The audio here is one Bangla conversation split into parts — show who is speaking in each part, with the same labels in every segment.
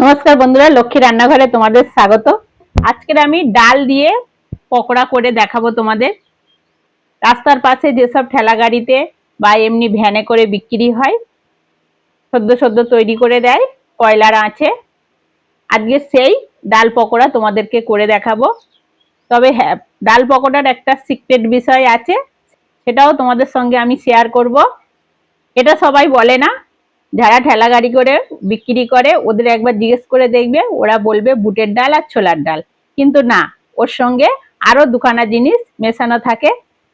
Speaker 1: নমস্কার বন্ধুরা, লক্ষ্মী রান্নাঘরে তোমাদের স্বাগত। আজকের আমি ডাল দিয়ে পকোড়া করে দেখাবো তোমাদের। রাস্তার পাশে যেসব ঠেলা গাড়িতে বা এমনি ভ্যানে করে বিক্রি হয়, সদ্য সদ্য তৈরি করে দেয়, কয়লার আঁচে। আজকে সেই ডাল পকোড়া তোমাদেরকে করে দেখাবো। তবে হ্যাঁ ডাল পকোড়ার একটা সিক্রেট বিষয় আছে। সেটাও তোমাদের সঙ্গে আমি শেয়ার করব। এটা সবাই বলে না, যারা ঠেলা গাড়ি করে বিক্রি করে, ওদের একবার জিজ্ঞেস করে দেখবে, ওরা বলবে বুটের ডাল আর ছোলার ডাল। কিন্তু না, ওর সঙ্গে আরও দুখানা জিনিস মেশানো থাকে,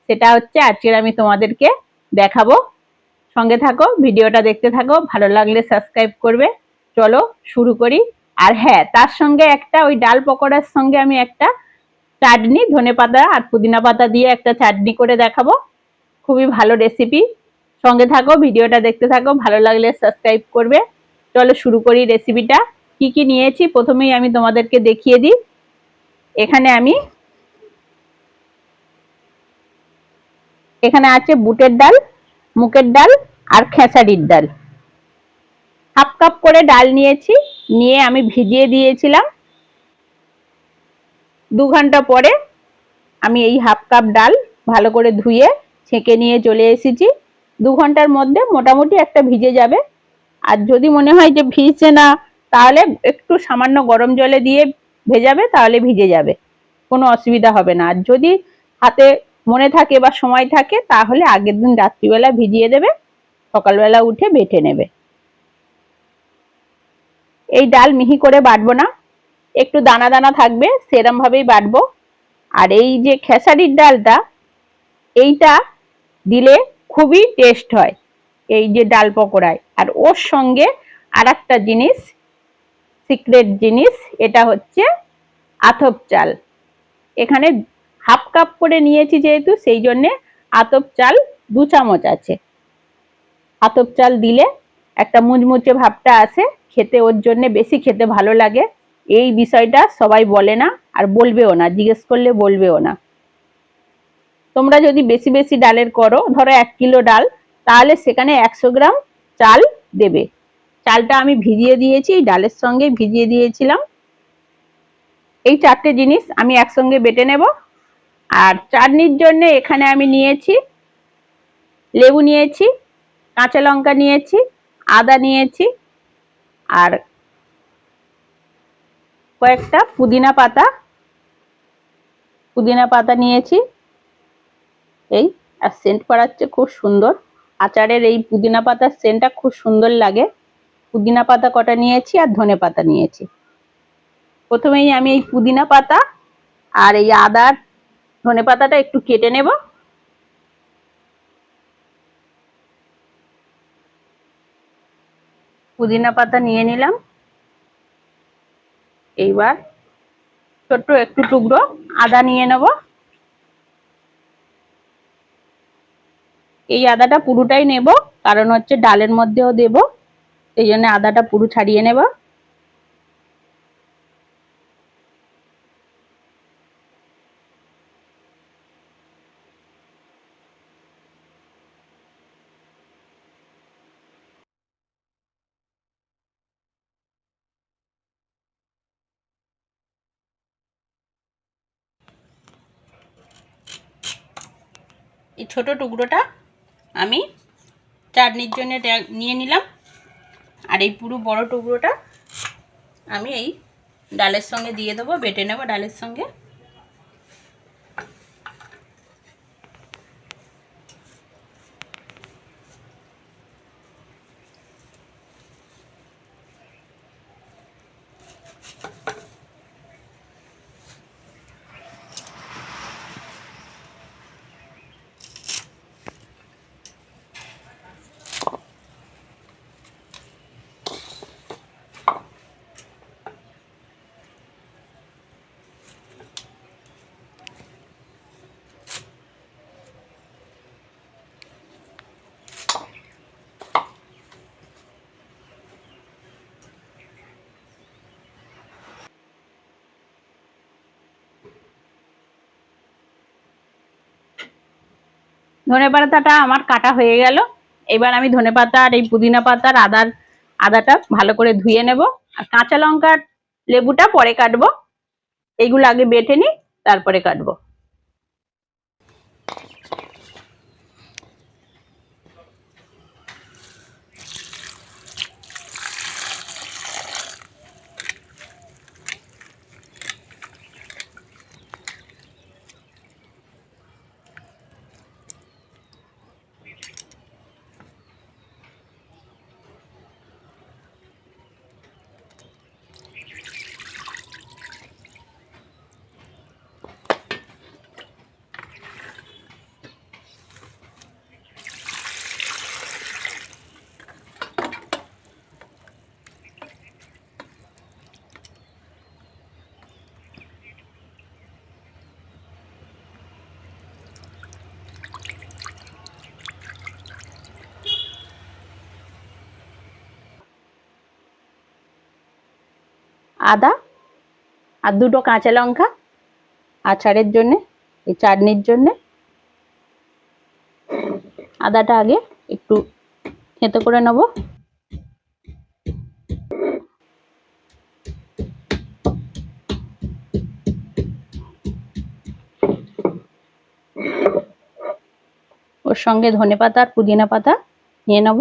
Speaker 1: সেটা হচ্ছে আজকের আমি তোমাদেরকে দেখাবো। সঙ্গে থাকো, ভিডিওটা দেখতে থাকো, ভালো লাগলে সাবস্ক্রাইব করবে। চলো শুরু করি। আর হ্যাঁ তার সঙ্গে একটা ওই ডাল পকোড়ার সঙ্গে আমি একটা চাটনি ধনে পাতা আর পুদিনা পাতা দিয়ে একটা চাটনি করে দেখাবো। খুবই ভালো রেসিপি সঙ্গে থাকো, ভিডিওটা দেখতে থাকো, ভালো লাগলে সাবস্ক্রাইব করবে। চলো শুরু করি রেসিপিটা কি কি নিয়েছি? প্রথমেই আমি তোমাদেরকে দেখিয়ে দিই। এখানে আমি, এখানে আছে বুটের ডাল, মুগের ডাল আর খেসারির ডাল। হাফ কাপ করে ডাল নিয়েছি, নিয়ে আমি ভিজিয়ে দিয়েছিলাম। দু ঘণ্টা পরে আমি এই হাফ কাপ ডাল ভালো করে ধুয়ে ছেঁকে নিয়ে চলে এসেছি। দু ঘণ্টার মধ্যে মোটামুটি একটা ভিজে যাবে। আর যদি মনে হয় যে ভিজছে না, তাহলে একটু সামান্য গরম জলে দিয়ে ভেজাবে, তাহলে ভিজে যাবে। কোনো অসুবিধা হবে না। আর যদি হাতে মনে থাকে বা সময় থাকে, তাহলে আগের দিন রাত্রিবেলা ভিজিয়ে দেবে, সকালবেলা উঠে বেটে নেবে। এই ডাল মিহি করে বাটবো না। একটু দানা দানা থাকবে সেরম ভাবেই বাটবো। আর এই যে খেসারির ডালটা, এইটা দিলে খুবই টেস্ট হয় এই যে ডাল পকোড়ায়। আর ওর সঙ্গে আর একটা জিনিস সিক্রেট জিনিস, এটা হচ্ছে আতপ চাল। এখানে হাফ কাপ করে নিয়েছি যেহেতু, সেই জন্যে আতপ চাল দু চামচ আছে। আতপ চাল দিলে একটা মুচমুচে ভাবটা আসে, খেতে ওর জন্য বেশি খেতে ভালো লাগে। এই বিষয়টা সবাই বলে না আর বলবেও না, জিজ্ঞেস করলে বলবেও না। তোমরা যদি বেশি বেশি ডালের করো, ধরো এক কিলো ডাল, তাহলে সেখানে একশো গ্রাম চাল দেবে। চালটা আমি ভিজিয়ে দিয়েছি, ডালের সঙ্গে ভিজিয়ে দিয়েছিলাম। এই চারটে জিনিস আমি একসঙ্গে বেটে নেব। আর চাটনির জন্য এখানে আমি নিয়েছি লেবু নিয়েছি, কাঁচা লঙ্কা নিয়েছি, আদা নিয়েছি, আর কয়েকটা পুদিনা পাতা। পুদিনা পাতা নিয়েছি। এই, আর সেন্ট করাচ্ছে খুব সুন্দর। আচারের এই পুদিনা পাতার সেন্টটা খুব সুন্দর লাগে। পুদিনা পাতা কটা নিয়েছি আর ধনে পাতা নিয়েছি। প্রথমেই আমি এই পুদিনা পাতা আর এই আদার ধনে পাতাটা একটু কেটে নেব। পুদিনা পাতা নিয়ে নিলাম। এইবার ছোট্ট একটু টুকরো আদা নিয়ে নেব। এই আদাটা পুরোটাই নেব, কারণ হচ্ছে ডালের মধ্যেও দেব, এই জন্য আদাটা পুরো ছাড়িয়ে নেব। এই ছোট টুকরোটা আমি চাটনির জন্য নিয়ে নিলাম। আর এই পুরো বড় টুকরোটা আমি এই ডালের সঙ্গে দিয়ে দেবো, বেটে নেব ডালের সঙ্গে। ধনে পাতাটা আমার কাটা হয়ে গেল। এবার আমি ধনে পাতা আর এই পুদিনা পাতার আদার, আদাটা ভালো করে ধুয়ে নেব। আর কাঁচা লঙ্কার লেবুটা পরে কাটবো। এইগুলো আগে বেটে নিই, তারপরে কাটবো। আদা আর দুটো কাঁচা লঙ্কা আচারের জন্যে, এই চাটনির জন্যে। আদাটা আগে একটু থেঁতো করে নেব। ওর সঙ্গে ধনে পাতা আর পুদিনা পাতা নিয়ে নেব।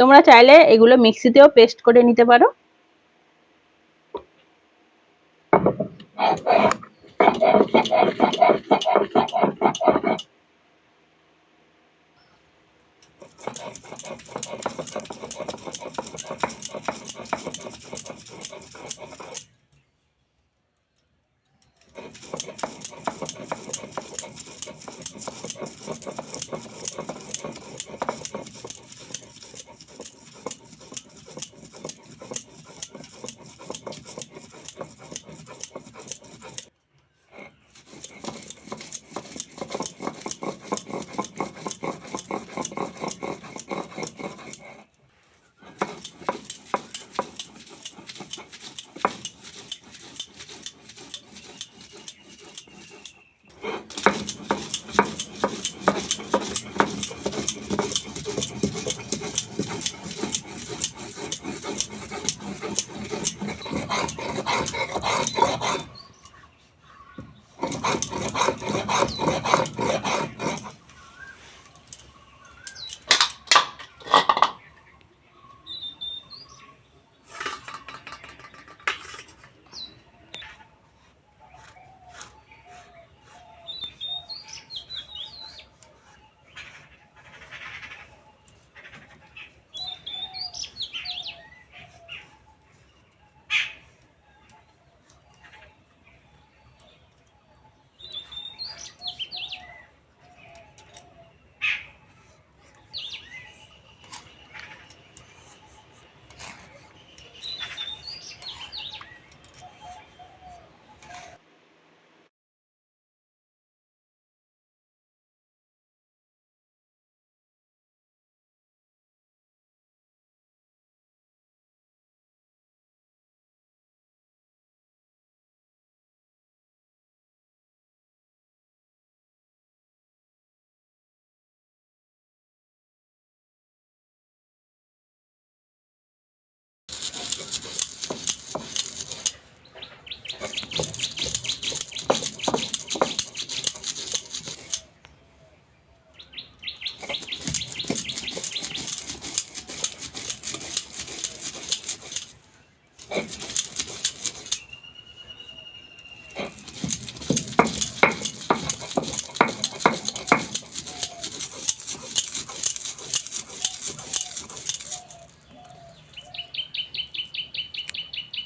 Speaker 1: তোমরা চাইলে এগুলো মিক্সিতেও পেস্ট করে নিতে পারো। Thank you.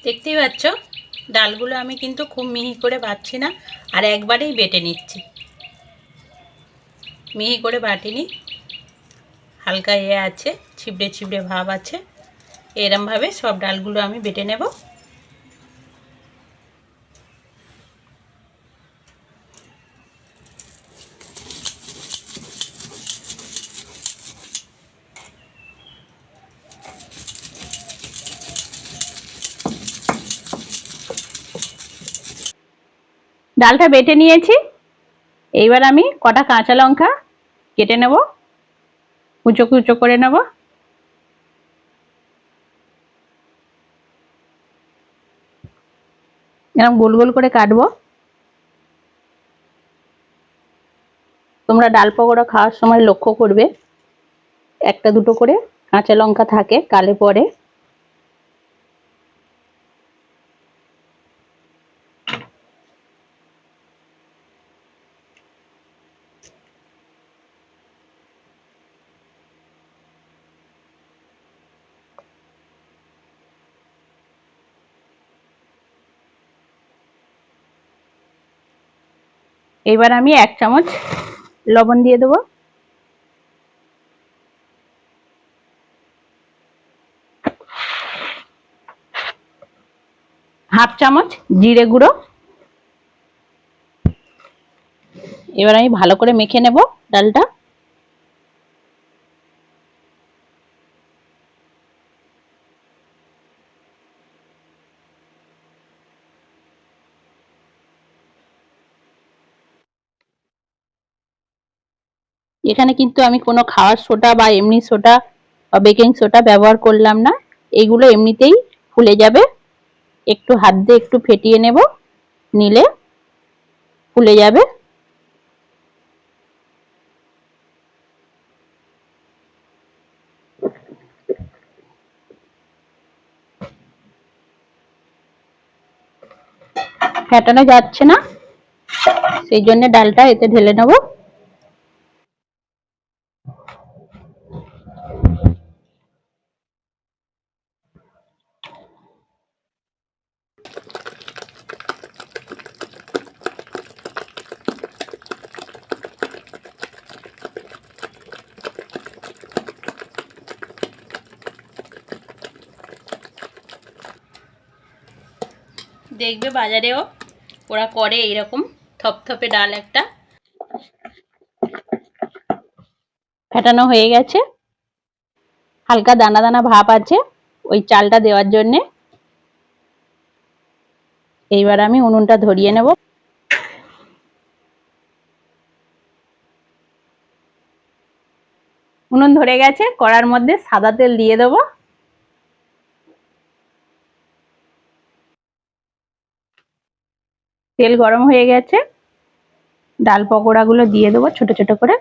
Speaker 1: দেখতেই পাচ্ছ? ডালগুলো আমি কিন্তু খুব মিহি করে বাটছি না, আর একবারেই বেটে নিচ্ছি। মিহি করে বাটিনি। হালকা এ আছে, ছিবড়ে ছিবড়ে ভাব আছে। এরমভাবে সব ডালগুলো আমি বেটে নেব। ডালটা বেটে নিয়েছি। এইবার আমি কটা কাঁচা লঙ্কা কেটে নেব। কুচো কুচো করে নেব। এরকম গোল গোল করে কাটবো। তোমরা ডাল পকোড়া খাওয়ার সময় লক্ষ্য করবে, একটা দুটো করে কাঁচা লঙ্কা থাকে কালে পরে। এবার আমি এক চামচ লবণ দিয়ে দেবো। হাফ চামচ জিরে গুঁড়ো। এবার আমি ভালো করে মেখে নেব ডালটা। এখানে কিন্তু আমি কোনো খাওয়ার সোডা বা এমনি সোডা বা বেকিং সোডা ব্যবহার করলাম না। এইগুলো এমনিতেই ফুলে যাবে। একটু হাত দিয়ে একটু ফেটিয়ে নেব। নিলে ফুলে যাবে। ফেটানো যাচ্ছে না। সেই জন্য ডালটা এতে ঢেলে নেব। দেখবে বাজারেও। ওরা করে এইরকম থপথপে ডাল একটা। ফেটানো হয়ে গেছে। হালকা দানা দানা ভাব আছে ওই চালটা দেওয়ার জন্যে। এইবার আমি উনুনটা ধরিয়ে নেব। উনুন ধরে গেছে, কড়ার মধ্যে সাদা তেল দিয়ে দেবো। তেল গরম হয়ে গেছে। ডাল পকোড়াগুলো দিয়ে দেবো ছোট ছোট করে।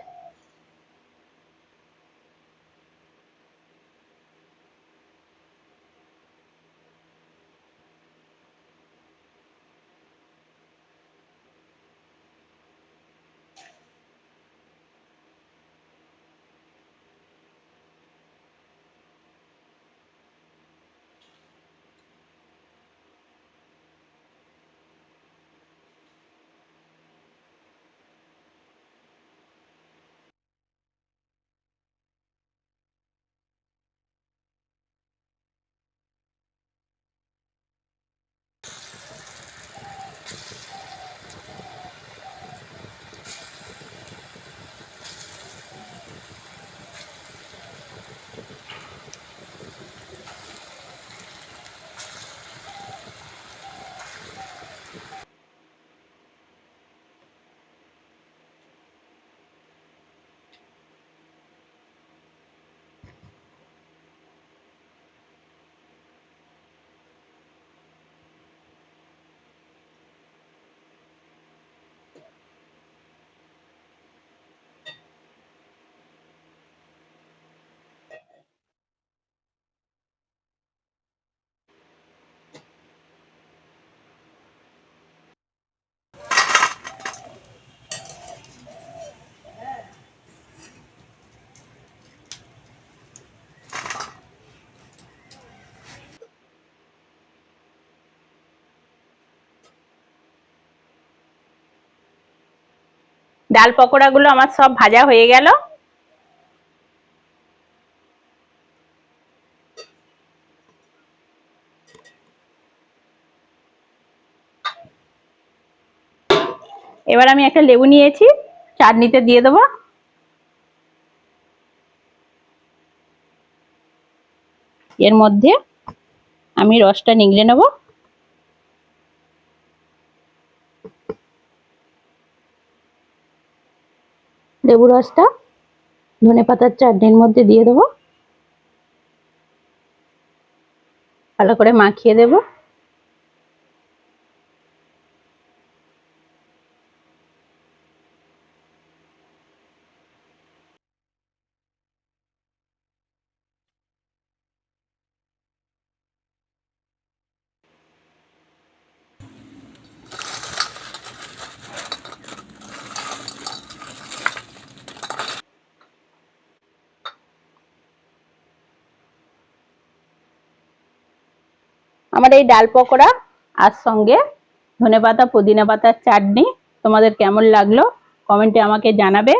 Speaker 1: ডাল পকোড়াগুলো আমার সব ভাজা হয়ে গেল। এবার আমি একটা লেবু নিয়েছি, চাটনিতে দিয়ে দেবো। এর মধ্যে আমি রসটা নিংড়ে নেব। লেবু রসটা ধনে পাতার চাটনির মধ্যে দিয়ে দেবো। ভালো করে মাখিয়ে দেবো। আমার এই ডাল পকোড়া, আর সঙ্গে ধনে পাতা, পুদিনা পাতার চাটনি। তোমাদের কেমন লাগল? কমেন্টে আমাকে জানাবে।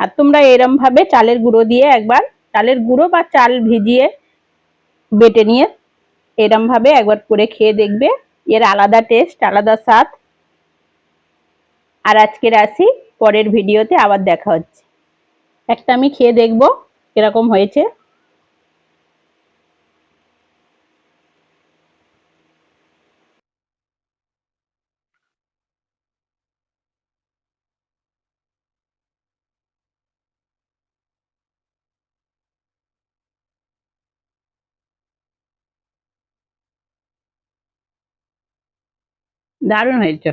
Speaker 1: আর তোমরা এরম ভাবে চালের গুঁড়ো দিয়ে একবার, চালের গুঁড়ো বা চাল ভিজিয়ে বেটে নিয়ে এরম ভাবে একবার করে খেয়ে দেখবে। এর আলাদা টেস্ট আলাদা স্বাদ। আর আজকের আসি, পরের ভিডিওতে আবার দেখা হচ্ছে। একটা আমি খেয়ে দেখব কীরকম হয়েছে। দারুণ হয়েছে